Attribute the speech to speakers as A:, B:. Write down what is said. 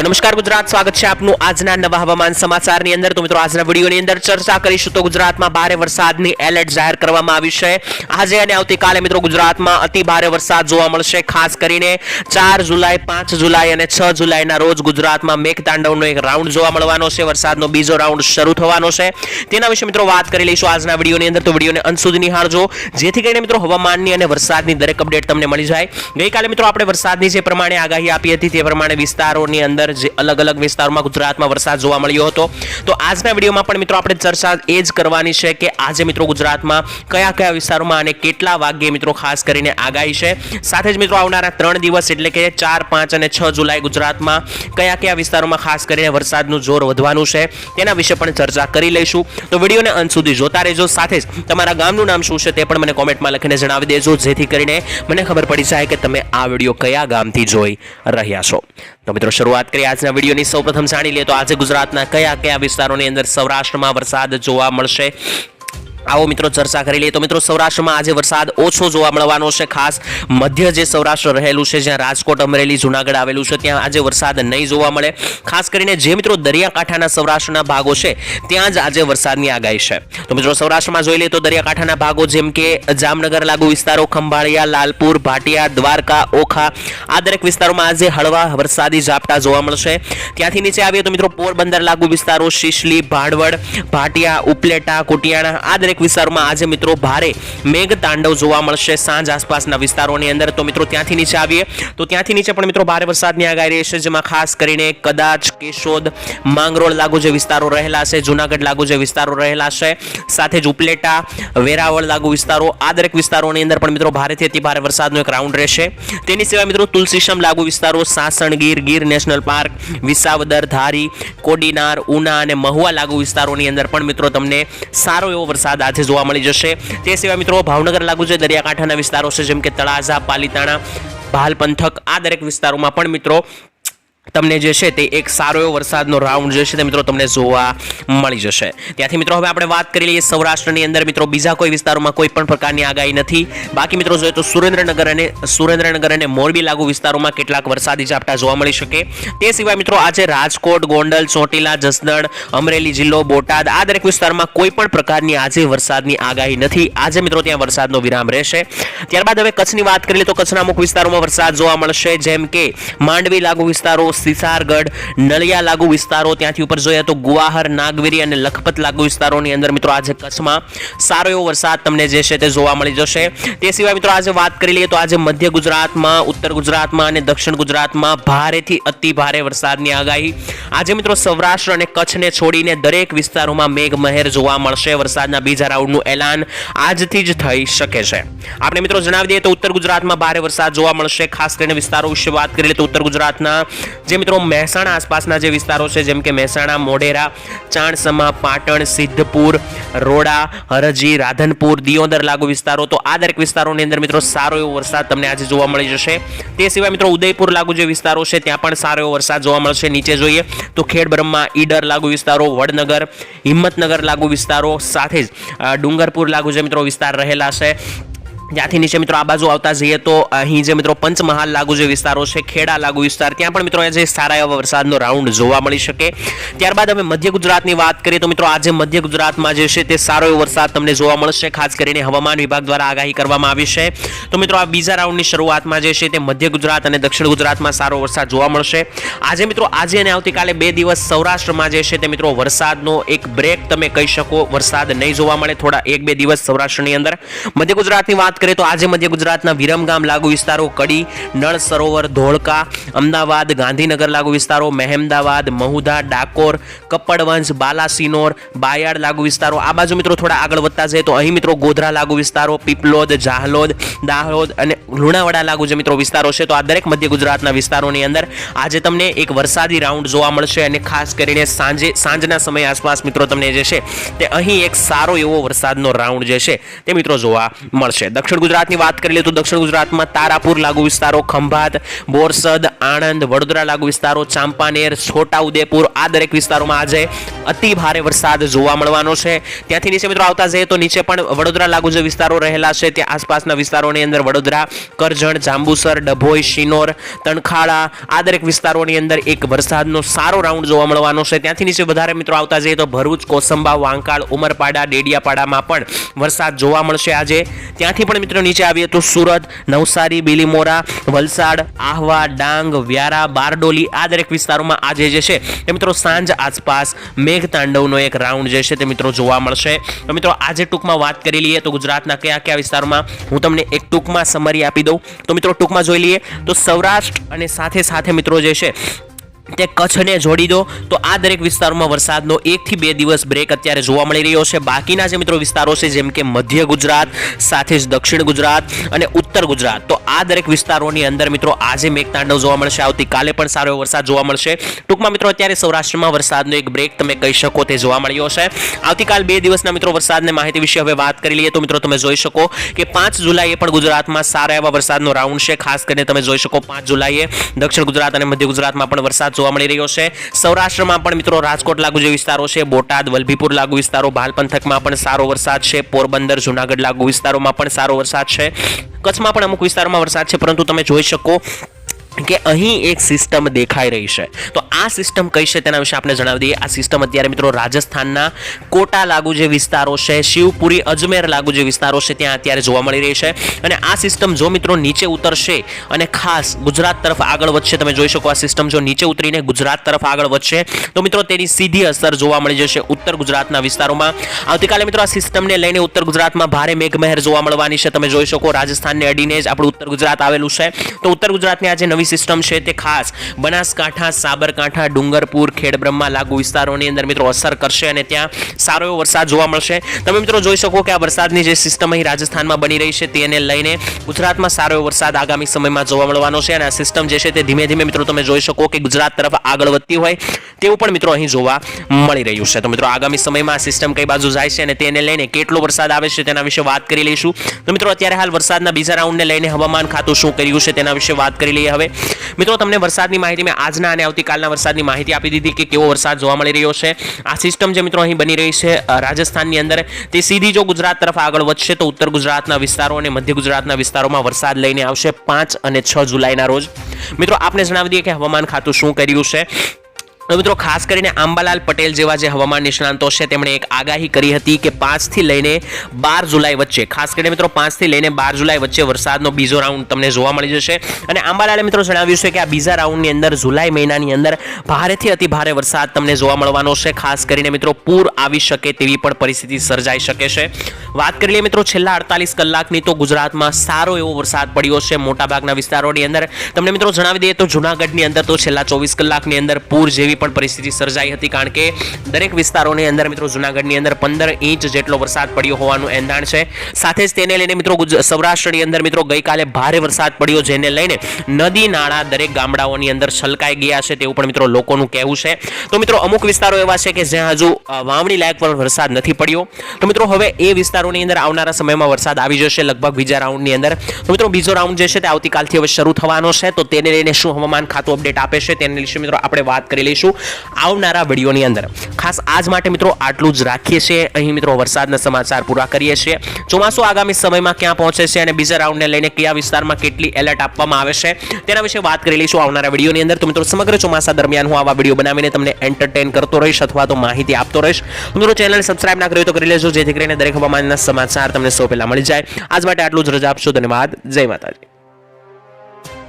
A: તો નમસ્કાર ગુજરાત, સ્વાગત છે આપનું આજના નવા હવામાન સમાચારની અંદર. તો મિત્રો, આજના વિડીયોની અંદર ચર્ચા કરીશું તો ગુજરાતમાં ભારે વરસાદની એલર્ટ જાહેર કરવામાં આવી છે. આજે અને આવતીકાલે મિત્રો ગુજરાતમાં અતિ ભારે વરસાદ જોવા મળશે, ખાસ કરીને ચાર જુલાઈ, પાંચ જુલાઈ અને છ જુલાઈના રોજ ગુજરાતમાં મેઘતાંડવનો એક રાઉન્ડ જોવા મળવાનો છે. વરસાદનો બીજો રાઉન્ડ શરૂ થવાનો છે. તેના વિશે મિત્રો વાત કરી લઈશું આજના વિડીયોની અંદર. તો વિડીયોને અંત સુધી નિહાળજો, જેથી કરીને મિત્રો હવામાનની અને વરસાદની દરેક અપડેટ તમને મળી જાય. ગઈકાલે મિત્રો આપણે વરસાદની જે પ્રમાણે આગાહી આપી હતી, તે પ્રમાણે વિસ્તારોની અંદર જે અલગ અલગ વિસ્તારોમાં ગુજરાતમાં વરસાદ જોવા મળ્યો હતો. તો આજના વિડીયોમાં પણ મિત્રો આપણે ચર્ચા એ જ કરવાની છે કે આજે મિત્રો ગુજરાતમાં કયા કયા વિસ્તારોમાં અને કેટલા વાગ્યે મિત્રો ખાસ કરીને આગાહી છે. સાથે જ મિત્રો આવનારા ત્રણ દિવસ એટલે કે ચાર, પાંચ અને છ જુલાઈ ગુજરાતમાં કયા કયા વિસ્તારોમાં ખાસ કરીને વરસાદનું જોર વધવાનું છે તેના વિશે પણ ચર્ચા કરી લઈશું. તો વિડીયોને અંત સુધી જોતા રહેજો. સાથે જ તમારા ગામનું નામ શું છે તે પણ મને કોમેન્ટમાં લખીને જણાવી દેજો. જેથી કરીને મને ખબર પડી જાય કે તમે આ વીડિયો કયા ગામથી જોઈ રહ્યા છો. તો મિત્રો, શરૂઆત કરીએ આજના વિડીયોની. સૌપ્રથમ જાણી લઈએ તો આજે ગુજરાતના કયા કયા વિસ્તારોની અંદર સૌરાષ્ટ્રમાં વરસાદ જોવા મળશે? આવો મિત્રો ચર્ચા કરી લઈએ. તો મિત્રો સૌરાષ્ટ્રમાં આજે વરસાદ ઓછો જોવા મળવાનો છે. ખાસ મધ્ય જે સૌરાષ્ટ્ર રહેલું છે, જ્યાં રાજકોટ, અમરેલી, જુનાગઢ આવેલું છે, ત્યાં આજે વરસાદ નહીં જોવા મળે. ખાસ કરીને જે મિત્રો દરિયાકાંઠાના સૌરાષ્ટ્રના ભાગો છે, ત્યાં જ આજે વરસાદની આગાહી છે. તો મિત્રો સૌરાષ્ટ્રમાં જોઈ લઈએ તો દરિયાકાંઠાના ભાગો જેમ કે જામનગર, લાગુ વિસ્તારો, ખંભાળિયા, લાલપુર, ભાટિયા, દ્વારકા, ઓખા, આ દરેક વિસ્તારોમાં આજે હળવા વરસાદી ઝાપટા જોવા મળશે. ત્યાંથી નીચે આવીએ તો મિત્રો પોરબંદર, લાગુ વિસ્તારો, શિશલી ભાડવડ ભાટિયા, ઉપલેટા, કુટિયાણા આ દરેક વિસ્તારોમાં આજે મિત્રો ભારે મેઘ તાંડવ જોવા મળશે. સાંજ આસપાસના વિસ્તારોની અંદર તો મિત્રો ત્યાંથી નીચે આવીએ. તો ત્યાંથી નીચે પણ મિત્રો ભારે વરસાદની આગાહી રહેશે જેમાં ખાસ કરીને કદાચ કેશોદ, માંગરોળ લાગુ જે વિસ્તારો રહેલા છે, જુનાગઢ લાગુ જે વિસ્તારો રહેલા છે, સાથે જ ઉપલેટા, વેરાવળ લાગુ વિસ્તારો, આ દરેક વિસ્તારોની અંદર પણ મિત્રો ભારેથી અતિ ભારે વરસાદનો એક રાઉન્ડ રહેશે. તેની સિવાય મિત્રો તુલસીશમ લાગુ વિસ્તારો, સાસણ ગીર ગીર નેશનલ પાર્ક, વિસાવદર, ધારી, કોડીનાર, ઉના અને મહુવા લાગુ વિસ્તારોની અંદર પણ મિત્રો તમને સારો એવો વરસાદ આજે જોવા મળી જશે. તે સિવાય મિત્રો ભાવનગર લાગુ જે દરિયાકાંઠાના વિસ્તારો છે, જેમ કે તળાજા, પાલીતાણા ભાલ પંથક આ દરેક વિસ્તારોમાં પણ મિત્રો તમને જે છે તે એક સારો એવો વરસાદનો રાઉન્ડ જે છે તે મિત્રો તમને જોવા મળી જશે. ત્યાંથી મિત્રો હવે આપણે વાત કરી લઈએ સૌરાષ્ટ્રની અંદર. મિત્રો બીજા કોઈ વિસ્તારોમાં કોઈ પણ પ્રકારની આગાહી નથી. બાકી મિત્રો જોઈએ તો સુરેન્દ્રનગર અને સુરેન્દ્રનગર અને મોરબી લાગુ વિસ્તારોમાં કેટલાક વરસાદી ઝાપટા જોવા મળી શકે. તે સિવાય મિત્રો આજે રાજકોટ, ગોંડલ, ચોટીલા, જસદણ, અમરેલી જિલ્લો, બોટાદ આ દરેક વિસ્તારમાં કોઈ પણ પ્રકારની આજે વરસાદની આગાહી નથી. આજે મિત્રો ત્યાં વરસાદનો વિરામ રહેશે. ત્યારબાદ હવે કચ્છની વાત કરી લઈએ તો કચ્છના અમુક વિસ્તારોમાં વરસાદ જોવા મળશે. જેમ કે માંડવી લાગુ વિસ્તારો સિસારગઢ, નલિયા લાગુ વિસ્તારો ત્યાંથી ઉપર જોઈએ તો ગુવાહર, નાગવેરી અને લખપત લાગુ વિસ્તારોની અંદર મિત્રો આજે કચ્છમાં સારો એવો વરસાદ તમને જે છે તે જોવા મળી જશે. તે સિવાય મિત્રો આજે વાત કરી લઈએ તો આજે મધ્ય ગુજરાતમાં, ઉત્તર ગુજરાતમાં અને દક્ષિણ ગુજરાતમાં ભારેથી અતિ ભારે વરસાદની આગાહી. આજે મિત્રો સૌરાષ્ટ્ર અને કચ્છને છોડીને દરેક વિસ્તારોમાં મેઘમહેર જોવા મળશે. વરસાદના બીજા રાઉન્ડનું એલાન આજથી જ થઈ શકે છે. આપણે મિત્રો જણાવી દઈએ તો ઉત્તર ગુજરાતમાં ભારે વરસાદ જોવા મળશે. ખાસ કરીને વિસ્તારો વિશે વાત કરીએ તો ઉત્તર ગુજરાતના જે મિત્રો મહેસાણા આસપાસના જે વિસ્તારો છે, જેમ કે મહેસાણા, મોઢેરા, ચાણસમા, પાટણ, સિદ્ધપુર, રોડા, હરજી, રાધનપુર, દિયોદર લાગુ વિસ્તારો. તો આ દરેક વિસ્તારોની અંદર મિત્રો સારો એવો વરસાદ તમને આજે જોવા મળી જશે. તે સિવાય મિત્રો ઉદયપુર લાગુ જે વિસ્તારો છે, ત્યાં પણ સારો એવો વરસાદ જોવા મળશે. નીચે જોઈએ તો ખેડબ્રહ્મા, ઈડર લાગુ વિસ્તારો, વડનગર, હિંમતનગર લાગુ વિસ્તારો સાથે જ ડુંગરપુર લાગુ જે મિત્રો વિસ્તાર રહેલા છે. ત્યાંથી નીચે મિત્રો આ બાજુ આવતા જઈએ તો અહીં જે મિત્રો પંચમહાલ લાગુ જે વિસ્તારો છે, ખેડા લાગુ વિસ્તાર, ત્યાં પણ મિત્રો આજે સારા એવા વરસાદનો રાઉન્ડ જોવા મળી શકે. ત્યારબાદ અમે મધ્ય ગુજરાતની વાત કરીએ તો મિત્રો આજે મધ્ય ગુજરાતમાં જે છે તે સારો એવો વરસાદ તમને જોવા મળશે, ખાસ કરીને હવામાન વિભાગ દ્વારા આગાહી કરવામાં આવી છે. તો મિત્રો આ બીજા રાઉન્ડની શરૂઆતમાં જે છે તે મધ્ય ગુજરાત અને દક્ષિણ ગુજરાતમાં સારો વરસાદ જોવા મળશે. આજે મિત્રો, આજે અને આવતીકાલે બે દિવસ સૌરાષ્ટ્રમાં જે છે તે મિત્રો વરસાદનો એક બ્રેક તમે કહી શકો, વરસાદ નહીં જોવા મળે, થોડા એક બે દિવસ સૌરાષ્ટ્રની અંદર. મધ્ય ગુજરાતની વાત કરીએ તો આજે મધ્ય ગુજરાતના વિરમગામ લાગુ વિસ્તારો, કડી, નળ, સરોવર, ધોળકા, અમદાવાદ, ગાંધીનગર લાગુ વિસ્તારો, મહેમદાવાદ, મહુધા, ડાકોર કપડવંશ બાલાસિનોર બાયાડ લાગુ વિસ્તારો. આ બાજુ મિત્રો થોડા આગળ વધતા જઈએ તો અહીં મિત્રો ગોધરા લાગુ વિસ્તારો, પીપલોદ જાહલોદ દાહોદ અને લુણાવાડા લાગુ જે મિત્રો વિસ્તારો છે તો આ દરેક મધ્ય ગુજરાતના વિસ્તારોની અંદર આજે તમને એક વરસાદી રાઉન્ડ જોવા મળશે અને ખાસ કરીને સાંજે, સાંજના સમય આસપાસ મિત્રો તમને જે છે તે અહીં એક સારો એવો વરસાદનો રાઉન્ડ જે છે તે મિત્રો જોવા મળશે. દક્ષિણ દક્ષિણ ગુજરાતની વાત કરી લઈએ તો દક્ષિણ ગુજરાતમાં તારાપુર લાગુ વિસ્તારો, ખંભાત, બોરસદ, આણંદ, વડોદરા લાગુ વિસ્તારો, ચાંપાનેર, છોટાઉદેપુર આ દરેક વિસ્તારોમાં આજે અતિ ભારે વરસાદ જોવા મળવાનો છે. ત્યાંથી નીચે મિત્રો આવતા જઈએ તો નીચે પણ વડોદરા લાગુ જે વિસ્તારો રહેલા છે ત્યાં આસપાસના વિસ્તારોની અંદર વડોદરા, કરજણ, જાંબુસર, ડભોઈ, શિનોર, તણખાળા આ દરેક વિસ્તારોની અંદર એક વરસાદનો સારો રાઉન્ડ જોવા મળવાનો છે. ત્યાંથી નીચે વધારે મિત્રો આવતા જઈએ તો ભરૂચ, કોસંબા, વાંકાળ, ઉમરપાડા, ડેડિયાપાડામાં પણ વરસાદ જોવા મળશે આજે. ત્યાંથી પણ મિત્રો, નીચે આવીએ તો સુરત, નવસારી, બિલીમોરા, વલસાડ, આહવા, ડાંગ, વ્યારા, બારડોલી આ દરેક વિસ્તારોમાં આજે જે છે તે મિત્રો સાંજ આસપાસ મેઘતાંડવનો એક રાઉન્ડ જે છે તે મિત્રો જોવા મળશે. તો મિત્રો, આજે ટૂંકમાં વાત કરી લઈએ તો ગુજરાતના કયા કયા વિસ્તારોમાં હું તમને એક ટૂંકમાં સમરી આપી દઉં. તો મિત્રો, ટૂંકમાં જોઈ લઈએ તો સૌરાષ્ટ્ર અને સાથે સાથે મિત્રો જે છે તે કચ્છને જોડી દો. તો આ દરેક વિસ્તારોમાં વરસાદનો એકથી બે દિવસ બ્રેક અત્યારે જોવા મળી રહ્યો છે. બાકીના જે મિત્રો વિસ્તારો છે, જેમ કે મધ્ય ગુજરાત, સાથે જ દક્ષિણ ગુજરાત અને ઉત્તર ગુજરાત. તો આ દરેક વિસ્તારોની અંદર મિત્રો આજે મેઘતાંડવ જોવા મળશે. આવતીકાલે પણ સારો વરસાદ જોવા મળશે. ટૂંકમાં મિત્રો અત્યારે સૌરાષ્ટ્રમાં વરસાદનો એક બ્રેક તમે કહી શકો તે જોવા મળ્યો છે આવતીકાલ બે દિવસના મિત્રો વરસાદની માહિતી વિશે હવે વાત કરી લઈએ તો મિત્રો તમે જોઈ શકો કે પાંચ જુલાઈએ પણ ગુજરાતમાં સારા એવા વરસાદનો રાઉન્ડ છે. ખાસ કરીને તમે જોઈ શકો પાંચ જુલાઈએ દક્ષિણ ગુજરાત અને મધ્ય ગુજરાતમાં પણ વરસાદ જોવા મળી રહ્યો છે. સૌરાષ્ટ્રમાં પણ મિત્રો રાજકોટ લાગુ જે વિસ્તારો છે, બોટાદ, વલભીપુર લાગુ વિસ્તારો ભાલ પંથકમાં પણ સારો વરસાદ છે. પોરબંદર, જુનાગઢ લાગુ વિસ્તારોમાં પણ સારો વરસાદ છે. કચ્છમાં પણ અમુક વિસ્તારોમાં વરસાદ છે, પરંતુ તમે જોઈ શકો કે અહીં એક સિસ્ટમ દેખાઈ રહી છે. તો આ સિસ્ટમ કઈ છે તેના વિશે આપણે જણાવી દઈએ. આ સિસ્ટમ અત્યારે મિત્રો રાજસ્થાનના કોટા લાગુ જે વિસ્તારો છે, શિવપુરી, અજમેર લાગુ જે વિસ્તારો છે, ત્યાં અત્યારે જોવા મળી રહી છે. અને આ સિસ્ટમ જો મિત્રો નીચે ઉતરશે અને ખાસ ગુજરાત તરફ આગળ વધશે, તમે જોઈ શકો આ સિસ્ટમ જો નીચે ઉતરીને ગુજરાત તરફ આગળ વધશે, તો મિત્રો તેની સીધી અસર જોવા મળી જશે ઉત્તર ગુજરાતના વિસ્તારોમાં. આવતીકાલે મિત્રો આ સિસ્ટમને લઈને ઉત્તર ગુજરાતમાં ભારે મેઘમહેર જોવા મળવાની છે. તમે જોઈ શકો રાજસ્થાનને અડીને જ આપણું ઉત્તર ગુજરાત આવેલું છે. તો ઉત્તર ગુજરાતની જે નવી સિસ્ટમ છે તે ખાસ બનાસકાંઠા, સાબરકાંઠા ડુંગરપુર, ખેડબ્રહ્મા લાગુ વિસ્તારોની અંદર મિત્રો અસર કરશે અને ત્યાં સારો એવો વરસાદ જોવા મળશે. તમે મિત્રો જોઈ શકો કે આ વરસાદની જે સિસ્ટમ અહીં રાજસ્થાનમાં બની રહી છે તેને લઈને ગુજરાતમાં સારો એવો વરસાદ આગામી સમયમાં જોવા મળવાનો છે અને આ સિસ્ટમ જે છે તે ધીમે ધીમે મિત્રો તમે જોઈ શકો કે ગુજરાત તરફ આગળ વધતી હોય તેવું પણ મિત્રો અહીં જોવા મળી રહ્યું છે. તો મિત્રો આગામી સમયમાં આ સિસ્ટમ કઈ બાજુ જાય છે અને તેને લઈને કેટલો વરસાદ આવે છે તેના વિશે વાત કરી લઈશું. તો મિત્રો અત્યારે હાલ વરસાદના બીજા રાઉન્ડને લઈને હવામાન ખાતું શું કર્યું છે તેના વિશે વાત કરી લઈએ હવે. મિત્રો તમને વરસાદની માહિતી મેં આજના અને આવતીકાલના વરસાદની માહિતી આપી દીધી કે કેવો વરસાદ જોવા મળી રહ્યો છે. આ સિસ્ટમ જે મિત્રો અહીં બની રહી છે રાજસ્થાનની અંદર તે સીધી જો ગુજરાત તરફ આગળ વધશે તો ઉત્તર ગુજરાતના વિસ્તારો અને મધ્ય ગુજરાતના વિસ્તારોમાં વરસાદ લઈને આવશે પાંચ અને છ જુલાઈના રોજ. મિત્રો, આપને જણાવી દઈએ કે હવામાન ખાતું શું કર્યું છે? મિત્રો, ખાસ કરીને આંબાલાલ પટેલ જેવા જે હવામાન નિષ્ણાંતો છે, તેમણે એક આગાહી કરી હતી કે પાંચથી લઈને બાર જુલાઈ વચ્ચે, ખાસ કરીને મિત્રો, પાંચથી લઈને બાર જુલાઈ વચ્ચે વરસાદનો બીજો રાઉન્ડ તમને જોવા મળી જશે. અને આંબાલાલે મિત્રો જણાવ્યું છે કે આ બીજા રાઉન્ડની અંદર, જુલાઈ મહિનાની અંદર ભારેથી અતિ ભારે વરસાદ તમને જોવા મળવાનો છે. ખાસ કરીને મિત્રો, પૂર આવી શકે તેવી પણ પરિસ્થિતિ સર્જાઈ શકે છે. વાત કરી લઈએ મિત્રો, છેલ્લા અડતાલીસ કલાકની તો ગુજરાતમાં સારો એવો વરસાદ પડ્યો છે મોટાભાગના વિસ્તારોની અંદર. તમને મિત્રો જણાવી દઈએ તો જુનાગઢની અંદર તો છેલ્લા ચોવીસ કલાકની અંદર પૂર જેવી પણ પરિસ્થિતિ સર્જાઈ હતી, કારણ કે દરેક વિસ્તારોની અંદર મિત્રો જુનાગઢની અંદર પંદર ઇંચ જેટલો વરસાદ પડ્યો હોવાનું એંધાણ છે. સાથે જ તેને લઈને મિત્રો સૌરાષ્ટ્રની અંદર મિત્રો ગઈકાલે ભારે વરસાદ પડ્યો, જેને લઈને નદી નાળા દરેક ગામડાઓની અંદર છલકાઈ ગયા છે તેવું પણ મિત્રો લોકોનું કહેવું છે. તો મિત્રો અમુક વિસ્તારો એવા છે કે જ્યાં હજુ વાવણી લાયક પણ વરસાદ નથી પડ્યો. તો મિત્રો હવે એ વિસ્તારોની અંદર આવનારા સમયમાં વરસાદ આવી જશે લગભગ બીજા રાઉન્ડની અંદર. તો મિત્રો, બીજો રાઉન્ડ જે છે તે આવતીકાલથી હવે શરૂ થવાનો છે. તો તેને લઈને શું હવામાન ખાતું અપડેટ આપે છે તેને વિશે મિત્રો, આપણે વાત કરી લઈશું આવનારા વિડીયોની અંદર. ખાસ આજ માટે મિત્રો, આટલું જ રાખીએ છીએ. અહીં મિત્રો, વરસાદના સમાચાર પૂરા કરીએ છીએ. ચોમાસું આગામી સમયમાં ક્યાં પહોંચે છે અને બીજા રાઉન્ડને લઈને કયા વિસ્તારમાં કેટલી એલર્ટ આપવામાં આવે છે તેના વિશે વાત કરી લઈશું આવનારા વિડીયોની અંદર. તો મિત્રો, સમગ્ર ચોમાસા દરમિયાન હું આવા વીડિયો બનાવીને તમને એન્ટરટેન કરતો રહીશ અથવા તો માહિતી આપતો રહીશ. મિત્રો ચેનલ સબસ્ક્રાઇબ ના કર્યું તો કરી લેજો. જેથી કરીને દરેક હવામાનના સમાચાર તમને સૌ પહેલા મળી જાય. આજ માટે આટલું જ. રજા આપશો. ધન્યવાદ. જય માતાજી.